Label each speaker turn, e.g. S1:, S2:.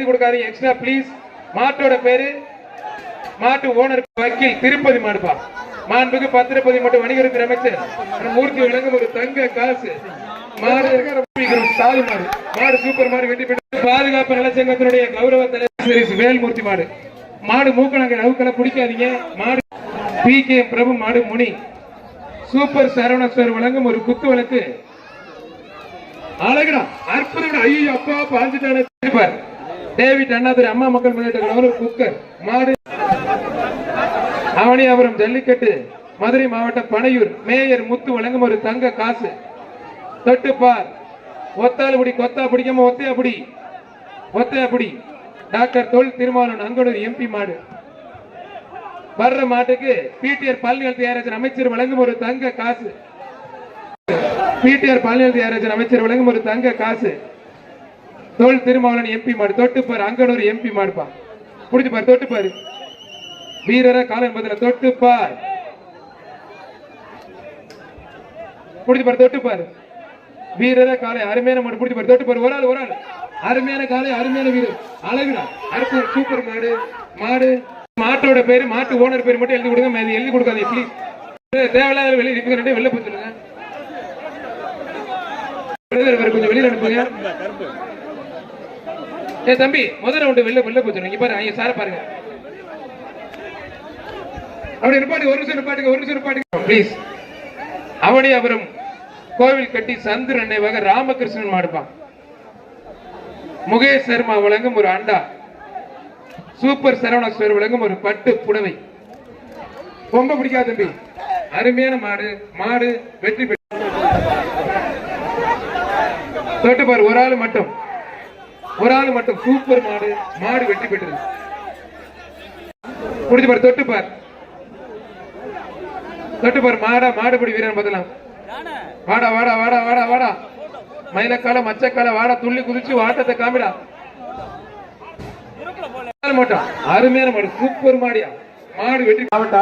S1: எழுதி கொடுக்காதீங்க extra please மாட்டோட பேரு மாட்டு ஓனர் வக்கீல் திருப்பதி மாடுப்பா. மாண்புக்கு பத்திரப்பதி மட்டும் வணிகருக்கு அமைச்சர். மூர்த்தி விளங்கும் ஒரு தங்க காசு. மாடு மாடு. மாடு சூப்பர் மாடு வெட்டி பெற்று பாதுகாப்பு நலச்சங்கத்தினுடைய கௌரவ தலைவர் வேல்மூர்த்தி மாடு. மாடு மூக்கணங்க நவுக்களை பிடிக்காதீங்க. மாடு பி கே பிரபு மாடு முனி. சூப்பர் சரவணஸ்வர் வழங்கும் ஒரு குத்து வழக்கு. அழகுடா அற்புதம் ஐயோ அப்பா பாஞ்சிட்டான டேவிட் அண்ணாதுரை அம்மா மக்கள் முன்னேற்ற கழகம் குக்கர் மாடு. அவனியாபுரம் ஜல்லிக்கட்டு. மதுரை மாவட்டம் பனையூர். மேயர் முத்து வழங்கும் ஒரு தங்க காசு. தொட்டுப்பார் ஒத்தாலுபடி கொத்தா பிடிக்காம ஒத்தையாபுடி ஒத்தையாபுடி டாக்டர் தொல் திருமாவளவன் அங்கனூர் எம்பி மாடு. வர்ற மாட்டுக்கு பிடிஆர் பல்நிலை தயாரிச்சர் அமைச்சர் வழங்கும் ஒரு தங்க காசு. பிடிஆர் பல்நிலை தயாரிச்சர் அமைச்சர் வழங்கும் ஒரு தங்க காசு. தோல் திருமாவளவன் எம்பி மாடு தொட்டுப்பார் அங்கனூர் எம்பி மாடுப்பா புடிச்சு பாரு தொட்டுப்பாரு வீரர காலன் பதில பாரு. புடிச்சு பாரு வீரர காலை அருமையான மாடு புடிச்சு பாரு தொட்டுப்பாரு ஒரு ஆள் ஒரு ஆள். அருமையான காலை அருமையான வீரர். அழகுடா. அடுத்த சூப்பர் மாடு மாடு. மாட்டோட பேரு மாட்டு ஓனர் பேர் மட்டும் எழுதி கொடுங்க எழுதி கொடுக்காது ப்ளீஸ் தேவையில்லாத வெளியே இருப்பீங்க ரெண்டு வெளில போய் கொஞ்சம் வெளியில் அனுப்புங்க. ஏ தம்பி முதல் ரவுண்டு வெளில வெளில போய் சொல்லுங்க இங்க ஐயா சார பாருங்க. அப்படி நிப்பாட்டுங்க ஒரு நிமிஷம் நிப்பாட்டுங்க ஒரு நிமிஷம் நிப்பாட்டுங்க. ப்ளீஸ் அவனியாபுரம் கோவில் கட்டி சந்திர நினைவாக ராமகிருஷ்ணன் மாடுப்பான். முகேஷ் சர்மா வழங்கும் ஒரு அண்டா. சூப்பர் சரவணஸ்வர் வழங்கும் ஒரு பட்டு புடவை. ரொம்ப பிடிக்காது தம்பி. அருமையான மாடு. மாடு வெற்றி பெற்று. தொட்டு பாரு ஒரு ஆள் மட்டும். ஒரு ஆள் மட்டும் சூப்பர் மாடு மாடு வெற்றி பெற்றது. புடிச்சு பாரு தொட்டு பார். தொட்டு பாரு மாடா மாடுபடி வீரன் பார்த்தலாம் வாடா வாடா வாடா வாடா வாடா. மயிலக்கால மச்சக்கால வாடா துள்ளி குதிச்சு வாட்டத்தை காமிடா. மாட்டோம் அருமையான மாடு சூப்பர் மாடியா. மாடு வெற்றி மாவட்ட